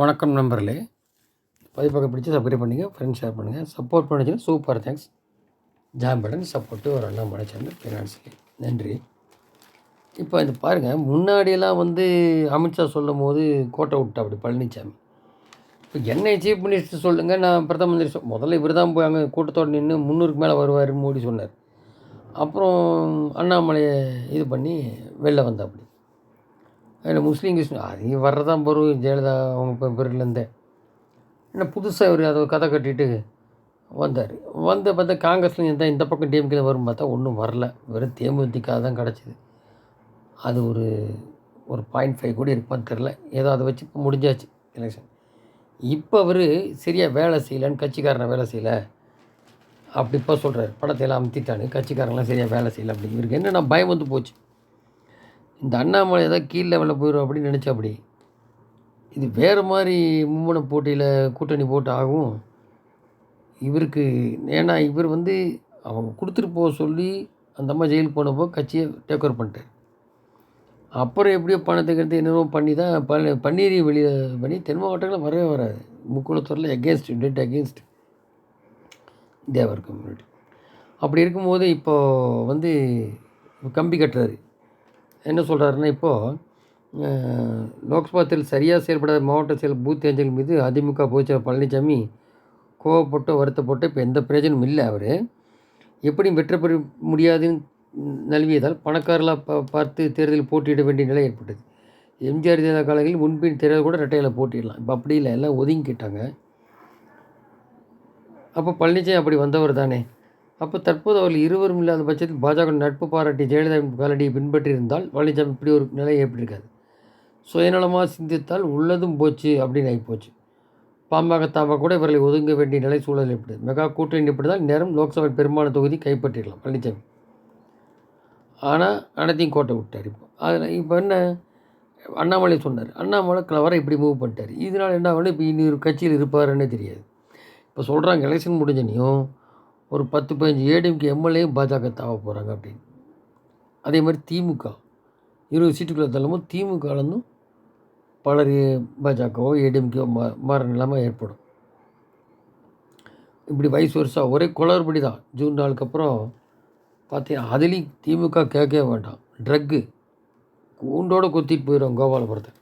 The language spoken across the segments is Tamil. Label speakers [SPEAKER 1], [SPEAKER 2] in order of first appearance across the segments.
[SPEAKER 1] வணக்கம் நண்பர்களே. பதிப்பக்கம் பிடிச்சி சப்ஸ்கிரைப் பண்ணுங்கள் ஃப்ரெண்ட்ஸ் ஷேர் பண்ணுங்கள் சப்போர்ட் பண்ணிச்சுன்னா சூப்பர் தேங்க்ஸ் ஜாம் பட்டன் சப்போர்ட்டு ஒரு அண்ணா மலைச்சார்ந்து ஃபினான்ஸியலி நன்றி. இப்போ இது பாருங்கள் முன்னாடியெல்லாம் வந்து அமித்ஷா சொல்லும் போது கோட்டை விட்டா அப்படி பழனிசாமி இப்போ என்னை சீஃப் மினிஸ்டர் சொல்லுங்கள் நான் பிரதம மந்திரி சொல் முதல்ல இவர் தான் போய் அங்கே கூட்டத்தோடு நின்று முந்நூறுக்கு மேலே வருவார் மோடி சொன்னார். அப்புறம் அண்ணாமலையை இது பண்ணி வெளில வந்தாப்படி அதில் முஸ்லீம் கிறிஸ்டின் அது வர்றதான் வரும் ஜெயலலிதா அவங்க பேர்லேருந்தே. பிறகுலேருந்தே என்ன புதுசாக இவர் அதை கதை கட்டிட்டு வந்தார். வந்து பார்த்தா காங்கிரஸ்லேயும் இருந்தால் இந்த பக்கம் டிஎம்கே வரும் பார்த்தா ஒன்றும் வரல. வெறும் தேமுதிக தான் கிடச்சிது. அது ஒரு ஒரு பாயிண்ட் ஃபைவ் கூட இருப்பான்னு தெரில ஏதோ அதை வச்சு இப்போ முடிஞ்சாச்சு எலெக்ஷன் இப்போ அவர் சரியாக வேலை செய்யலைன்னு கட்சிக்காரனை வேலை செய்யலை. அப்படி இப்போ சொல்கிறார் படத்தையெல்லாம் அமுத்திட்டானு கட்சிக்காரங்களாம் சரியாக வேலை செய்யலை அப்படி இவருக்கு என்னென்னா பயம் வந்து போச்சு? இந்த அண்ணாமலை தான் கீழ் லெவலில் போயிடும் அப்படின்னு நினச்சா அப்படி. இது வேறு மாதிரி மும்முனை போட்டியில் கூட்டணி போட்டு ஆகும் இவருக்கு ஏன்னா இவர் வந்து அவங்க கொடுத்துட்டு போக சொல்லி அந்த அம்மா ஜெயிலுக்கு போனப்போ கட்சியை டேக் ஓவர் பண்ணிட்டார். அப்புறம் எப்படியோ பணத்தை கருத்து என்னென்னமோ பண்ணி தான் ப பன்னீரை வெளியில் பண்ணி தென் மாவட்டங்களில் வரவே வராது. முக்குளத்தூரில் against dead against Thevar community அப்படி இருக்கும்போது இப்போது வந்து கம்பி கட்டுறாரு. என்ன சொல்கிறாருன்னா இப்போது லோக்சபா தேர்தல் சரியாக செயல்படாத மாவட்ட செயல் பூத் ஏஞ்சல் மீது அதிமுக பொதுச்செயலர் பழனிசாமி கோவப்பட்டு வருத்தப்பட்டு இப்போ எந்த பிரயோஜனமும் இல்லை அவர். எப்படியும் வெற்றி பெற முடியாதுன்னு நழுவியதால் பணக்காரர்களாக ப பார்த்து தேர்தலில் போட்டியிட வேண்டிய நிலை ஏற்பட்டது. எம்ஜிஆர் தேர்தல் காலங்களில் முன்பின் தேர்தல் கூட ரெட்டையில் போட்டிடலாம். இப்போ அப்படி இல்லை எல்லாம் ஒதுங்கிக்கிட்டாங்க அப்போ பழனிசாமி அப்படி வந்தவர் தானே அப்போ தற்போது அவர்கள் இருவரும் இல்லாத பட்சத்தில் பாஜக நட்பு பாராட்டி ஜெயலலிதாவின் காலடியை பின்பற்றியிருந்தால் பழனிசாமி இப்படி ஒரு நிலை ஏற்பட்டிருக்காது. சுயநலமாக சிந்தித்தால் உள்ளதும் போச்சு அப்படின்னு ஆகிப்போச்சு. பாமக தாம கூட இவர்களை ஒதுங்க வேண்டிய நிலை சூழல் ஏற்படுது மெகா கூட்டணி ஏற்படுதால் நேரம் லோக்சபா பெரும்பாலான தொகுதி கைப்பற்றிடலாம் பழனிசாமி ஆனால் அனைத்தையும் கோட்டை விட்டார் இப்போ. அதில் இப்போ என்ன? அண்ணாமலை சொன்னார். அண்ணாமலை கிளவரை இப்படி மூவ் பண்ணிட்டார். இதனால் என்ன ஆகணும் இப்போ இன்னொரு கட்சியில் இருப்பாருன்னே தெரியாது. இப்போ சொல்கிறாங்க எலெக்ஷன் முடிஞ்சனையும் ஒரு பத்து பதினஞ்சு ஏடிஎம்கே எம்எல்ஏயும் பாஜக தாவ போகிறாங்க அப்படின்னு. அதே மாதிரி திமுக. இருபது சீட்டுக்குள்ள தள்ளும்போது திமுகலேருந்தும் பலர் பாஜகவோ ஏடிஎம்கேவோ மா மாற நிலைமை ஏற்படும். இப்படி வயசு வருஷம் ஒரே குளறுபடி தான். ஜூன் நாளுக்கு அப்புறம் பார்த்தீங்கன்னா அதுலேயும் திமுக கேட்கவே வேண்டாம். ட்ரக்கு கூண்டோடு கொத்திட்டு போயிடும் கோபாலபுரத்தை.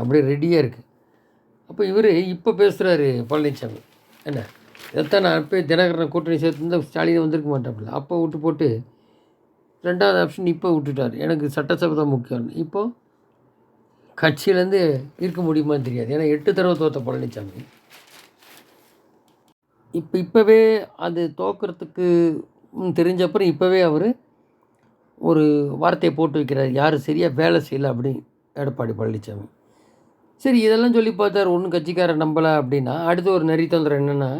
[SPEAKER 1] அப்படியே ரெடியாக இருக்குது அப்போ இவர் இப்போ பேசுகிறாரு பழனிசாமி என்ன? இதைத்தான் நான் அப்போ தினகரனை கூட்டணி சேர்த்துருந்தா ஸ்டாலினை வந்திருக்க மாட்டாப்புல. அப்போ விட்டு போட்டு ரெண்டாவது ஆப்ஷன் இப்போ விட்டுட்டார். எனக்கு சட்டசபை தான் முக்கியம் இப்போது கட்சியிலேருந்து இருக்க முடியுமான்னு தெரியாது. ஏன்னா எட்டு தடவை தோற்ற பழனிசாமி இப்போ இப்போவே அது தோக்கிறதுக்கு தெரிஞ்சப்பறம் இப்போவே அவர் ஒரு வார்த்தையை போட்டு வைக்கிறார். யார் சரியாக வேலை செய்யலை அப்படின்னு எடப்பாடி பழனிசாமி சரி இதெல்லாம் சொல்லி பார்த்தார். ஒன்றும் கட்சிக்காரர் நம்பலை அப்படின்னா அடுத்து ஒரு நெறி தொந்தரம் என்னென்னா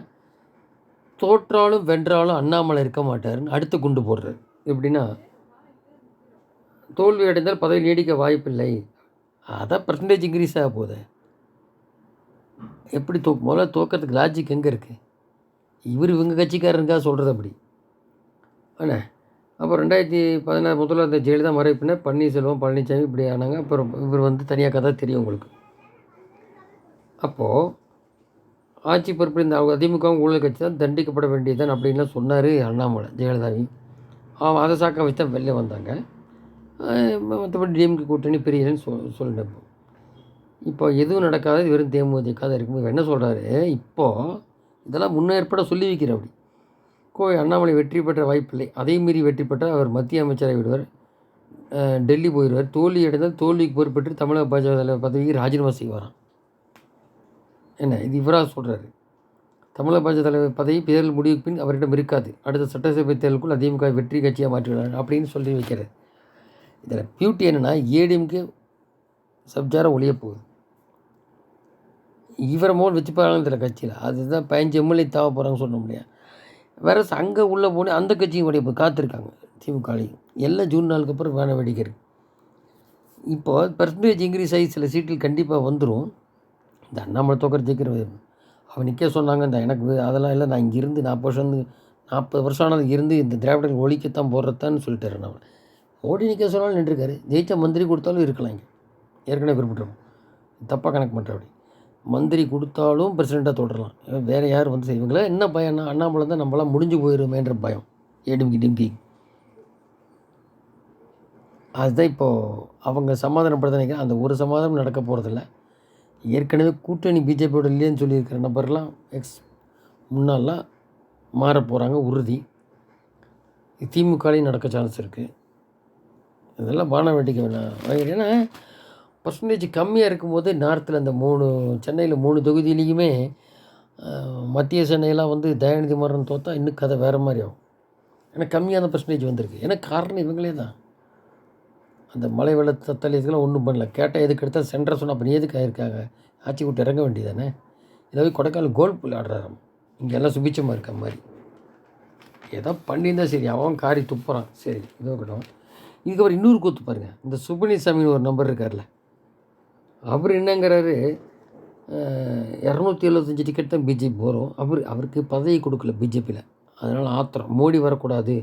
[SPEAKER 1] தோற்றாலும் வென்றாலும் அண்ணாமலை இருக்க மாட்டாருன்னு அடுத்து குண்டு போடுறாரு. எப்படின்னா தோல்வி அடைந்தால் பதவி நீடிக்க வாய்ப்பில்லை. அதான் பர்சன்டேஜ் இன்க்ரீஸ் ஆக போதே எப்படி தோ முதல்ல தோக்கிறதுக்கு லாஜிக் எங்கே இருக்குது இவர் இவங்க கட்சிக்காரருக்காக சொல்கிறது அப்படி. அண்ணே அப்புறம் ரெண்டாயிரத்தி பதினாறு முதல்ல அந்த ஜெயலலிதா மறைப்பினர் பன்னீர்செல்வம் பழனிசாமி இப்படி ஆனாங்க. அப்புறம் இவர் வந்து தனியாக கதை தெரியும் உங்களுக்கு. அப்போது ஆட்சி பொறுப்பில் இந்த அதிமுக ஊழல் கட்சி தான் தண்டிக்கப்பட வேண்டியதுதான் அப்படின்லாம் சொன்னார் அண்ணாமலை ஜெயலலிதாவி. அவன் அதை சாக்க வச்சு தான் வெளில வந்தாங்க. மற்றபடி டிஎம்கே கூட்டணி பிரியலன்னு சொல் சொல்லிட்டேன் இப்போ. எதுவும் நடக்காது வெறும் தேமுதிக தான் இருக்கும்போது என்ன சொல்கிறாரு இப்போது இதெல்லாம் முன்னேற்பட சொல்லி வைக்கிற அப்படி. கோவை அண்ணாமலை வெற்றி பெற்ற வாய்ப்பில்லை. அதே மீறி வெற்றி பெற்றால் அவர் மத்திய அமைச்சராக விடுவார். டெல்லி போயிடுவார். தோல்வி அடைந்தால் தோல்விக்கு பொறுப்பேற்று தமிழக பாஜக பதவிக்கு ராஜினாமா செய்வாராம். என்ன இது இவராக சொல்கிறாரு தமிழக பாஜக தலைவர் பதவி தேர்தல் முடிவுக்கு பின் அவரிடம் இருக்காது. அடுத்த சட்டசபை தேர்தலுக்குள் அதிமுக வெற்றி கட்சியாக மாற்றிவிடார் அப்படின்னு சொல்லி வைக்கிறார். இதில் பியூட்டி என்னென்னா ஏடிஎம்கே சப்ஜாரம் ஒழிய போகுது. இவரை மோல் வச்சு போகிறாங்க கட்சியில் அதுதான் பதினஞ்சு எம்எல்ஏ தேவை போகிறாங்க சொல்ல முடியாது. வேற அங்கே உள்ளே போனே அந்த கட்சியும் உடைய இப்போ காத்திருக்காங்க திமுகலையும். எல்லாம் ஜூன் நாளுக்கு அப்புறம் வேண வெடிக்கிறது இப்போ பர்சன்டேஜ் இன்க்ரீஸ் ஆகி சில சீட்டில் கண்டிப்பாக வந்துடும் இந்த அண்ணாமலை தோக்கர் ஜெயிக்கிற அவன் நிற்க சொன்னாங்க இந்த எனக்கு அதெல்லாம் இல்லை நான் இங்கே இருந்து நாற்பது வருஷம் வந்து நாற்பது வருஷம் ஆனது இருந்து இந்த திராவிடர்கள் ஒழிக்கத்தான் போடுறதான்னு சொல்லிட்டாரு நான் ஓடி நிற்க சொன்னாலும் நின்றுருக்காரு. ஜெயித்த மந்திரி கொடுத்தாலும் இருக்கலாம் இங்கே. ஏற்கனவே குறிப்பிட்டிருக்கோம் தப்பாக கணக்கு பண்ணுறபடி அப்படி. மந்திரி கொடுத்தாலும் பிரசிடெண்ட்டாக தொடரலாம். வேறு யார் வந்து செய்வங்களே என்ன பயம்னா அண்ணாமலை தான் நம்மளாம் முடிஞ்சு போயிருமேன்ற பயம். ஏடிம்கி டிம்கி அதுதான் இப்போது அவங்க சமாதானப்படுத்த நினைக்கிறேன். அந்த ஒரு சமாதானம் நடக்க போகிறதில்ல ஏற்கனவே கூட்டணி பிஜேபியோட இல்லைன்னு சொல்லியிருக்கிற நபர்லாம் எக்ஸ் முன்னாலாம் மாற போகிறாங்க உறுதி. திமுகலையும் நடக்க சான்ஸ் இருக்குது இதெல்லாம் பான வேண்டிக்க வேணாம். ஏன்னா பர்சன்டேஜ் கம்மியாக இருக்கும்போது நார்த்தில் அந்த மூணு சென்னையில் மூணு தொகுதியிலையுமே மத்திய சென்னையெல்லாம் வந்து தயாநிதி மாறன் தோத்தா இன்னும் கதை வேறு மாதிரி ஆகும். ஏன்னா கம்மியான பர்சன்டேஜ் வந்திருக்கு. ஏன்னா காரணம் இவங்களே தான். அந்த மலை வெள்ள தள்ளி இதுக்கெல்லாம் ஒன்றும் பண்ணல. கேட்டால் எதுக்கு எடுத்தால் சென்டர் சொன்னால் அப்போ எதுக்கு ஆயிருக்காங்க? ஆட்சி விட்டு இறங்க வேண்டியதானே இதை கொடைக்கானல் கோல் விளையாடுறாரு இங்கே எல்லாம் சுபிச்சமாக இருக்க மாதிரி. ஏதோ பண்ணியிருந்தா சரி அவன் காரி துப்புறான். சரி இதோ இருக்கட்டும். இதுக்கப்புறம் இன்னொரு கூத்து பாருங்க. இந்த சுப்பினிசாமின்னு ஒரு நம்பர் இருக்கார்ல அவர் என்னங்கிறாரு இரநூத்தி எழுபத்தஞ்சி டிக்கெட் தான் பிஜேபி போகிறோம் அவர் அவருக்கு பதவி கொடுக்கல பிஜேபியில் அதனால் ஆத்திரம். மோடி வரக்கூடாது.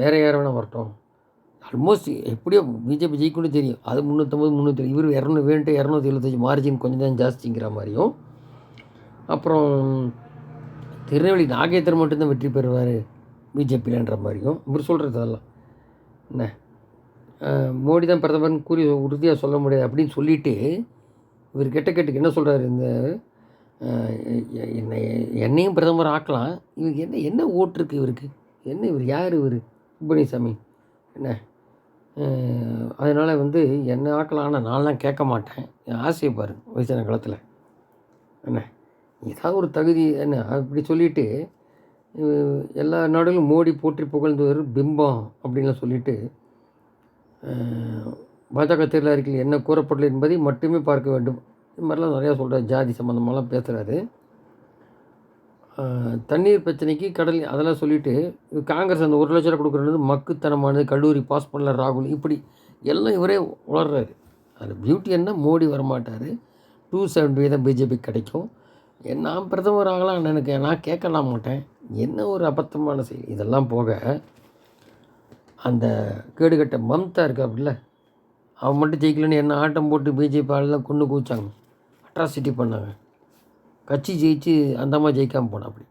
[SPEAKER 1] வேறு யார் வேணால் வரட்டும். ஆல்மோஸ்ட் எப்படியோ பிஜேபி ஜெயிக்கணும்னு தெரியும். அது முந்நூற்றம்பது முந்நூற்றி இவர் இரநூறு வேண்டு இரநூத்தி எழுபத்தஞ்சி மார்ஜின் கொஞ்சம் தான் ஜாஸ்திங்கிற மாதிரியும். அப்புறம் திருநெல்வேலி நாகேந்திரன் மட்டும்தான் வெற்றி பெறுவார் பிஜேபியிலன்ற மாதிரியும். இவர் சொல்கிறது அதெல்லாம். என்ன? மோடி தான் பிரதமர்னு கூறி உறுதியாக சொல்ல முடியாது அப்படின்னு சொல்லிவிட்டு இவர் கெட்ட கெட்டுக்கு என்ன சொல்கிறாரு இந்த என்னை என்னையும் பிரதமர் ஆக்கலாம். இவருக்கு என்ன என்ன ஓட்டு இருக்குது இவருக்கு? என்ன இவர் யார் இவர்? சுப்பணிசாமி என்ன? அதனால் வந்து என்ன ஆக்கலாம் ஆனால் நான்லாம் கேட்க மாட்டேன். என் ஆசையை பாருங்கள் வயசான காலத்தில். என்ன? ஏதாவது ஒரு தகுதி என்ன? அப்படி சொல்லிட்டு எல்லா நாடுகளும் மோடி போற்றி புகழ்ந்தவர் பிம்பம் அப்படின்லாம் சொல்லிட்டு பாஜக தேர்தல் அறிக்கையில் என்ன கூறப்படலை என்பதை மட்டுமே பார்க்க வேண்டும். இது மாதிரிலாம் நிறையா சொல்கிறார் ஜாதி சம்மந்தமாலாம் பேசுகிறாரு தண்ணீர் பிரச்சனைக்கு கடல் அதெல்லாம் சொல்லிட்டு காங்கிரஸ் அந்த ஒரு லட்ச ரூபா கொடுக்குறது மக்குத்தனமானது கல்லூரி பாஸ் பண்ணல ராகுல் இப்படி எல்லாம் இவரே உளர்றாரு அது பியூட்டி என்ன மோடி வரமாட்டார். டூ செவன்டி தான் பிஜேபி கிடைக்கும். நான் பிரதமர் ஆகலாம் எனக்கு நான் கேட்கலாம் மாட்டேன். என்ன ஒரு அபத்தமான செயல். இதெல்லாம் போக அந்த கேடுகட்ட மம்தா இருக்கா அப்படில அவன் மட்டும் ஜெயிக்கலன்னு என்ன ஆட்டம் போட்டு பிஜேபி ஆளுலாம் கொண்டு கூச்சாங்க அட்ராசிட்டி பண்ணாங்க. கட்சி ஜெயிச்சு அந்தமாக ஜெயிக்காமல் போனா அப்படி.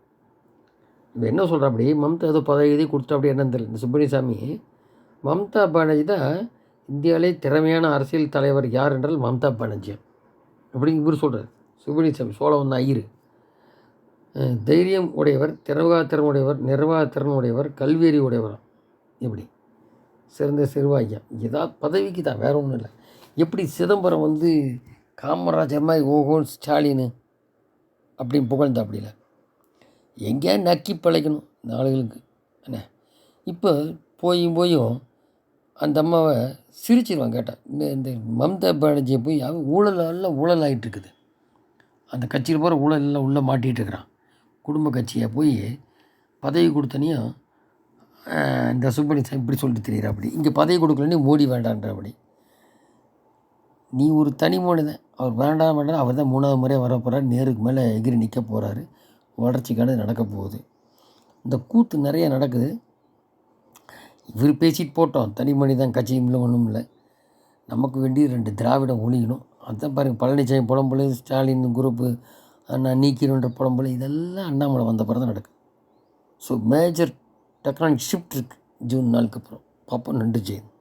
[SPEAKER 1] இவன் என்ன சொல்கிறா அப்படி? மம்தா ஏதோ பதவி எதையும் கொடுத்தா அப்படி என்னன்னு தெரியல. இந்த சுப்பிரமணியசாமி மம்தா பானர்ஜி தான் இந்தியாவிலே திறமையான அரசியல் தலைவர் யார் என்றால் மம்தா பானர்ஜி. அப்படி இவர் சொல்கிறார் சுப்பிரமணியசாமி சோழவன் தான் ஐயர். தைரியம் உடையவர் திறன் உடையவர் நிர்வாகத்திறன் உடையவர் கல்வியறி உடையவர். இப்படி சிறந்த சிறுவாய்யா. ஏதாவது பதவிக்கு தான் வேற ஒன்றும் இல்லை. எப்படி சிதம்பரம் வந்து காமராஜர் மாதிரி ஓஹோ ஸ்டாலின் அப்படின்னு புகழ்ந்தா அப்படில எங்கேயா நக்கி பழைக்கணும் இந்த ஆளுகளுக்கு என்ன இப்போ போயும் போயும் அந்த அம்மாவை சிரிச்சிருவான் கேட்டால் இந்த இந்த மம்தா பானர்ஜியை போய் அவன் ஊழலெல்லாம் ஊழல் ஆகிட்டு இருக்குது. அந்த கட்சியில் போகிற ஊழலெல்லாம் உள்ளே மாட்டிகிட்டு இருக்கிறான். குடும்ப கட்சியை போய் பதவி கொடுத்தனையும் இந்த சுப்பணி இப்படி சொல்லிட்டு தெரியுற அப்படி இங்கே பதவி கொடுக்கலன்னு மோடி வேண்டான்ற அப்படி நீ ஒரு தனி மனிதன். அவர் வேண்டாம் வேண்டாம். அவர் தான் மூணாவது முறையாக வரப்போகிறார் நேருக்கு மேலே எகிரி நிற்க போகிறாரு வளர்ச்சிக்கான நடக்க போகுது. இந்த கூத்து நிறைய நடக்குது. இவர் பேசிட்டு போட்டோம். தனி மனிதன் கட்சியும் இல்லை ஒன்றும் இல்லை. நமக்கு வேண்டி ரெண்டு திராவிடம் ஒழியணும். அதுதான் பாருங்கள் பழனிசாமி புலம்புல ஸ்டாலின் குரூப்பு அண்ணா நீக்கிறோன்ற புலம்புல இதெல்லாம் அண்ணாமலை வந்த பிறகு தான் நடக்குது. ஸோ மேஜர் டெக்னாலஜி ஷிஃப்ட் இருக்குது ஜூன் நாளுக்கு அப்புறம். பார்ப்போம். நன்றி ஜெயந்த்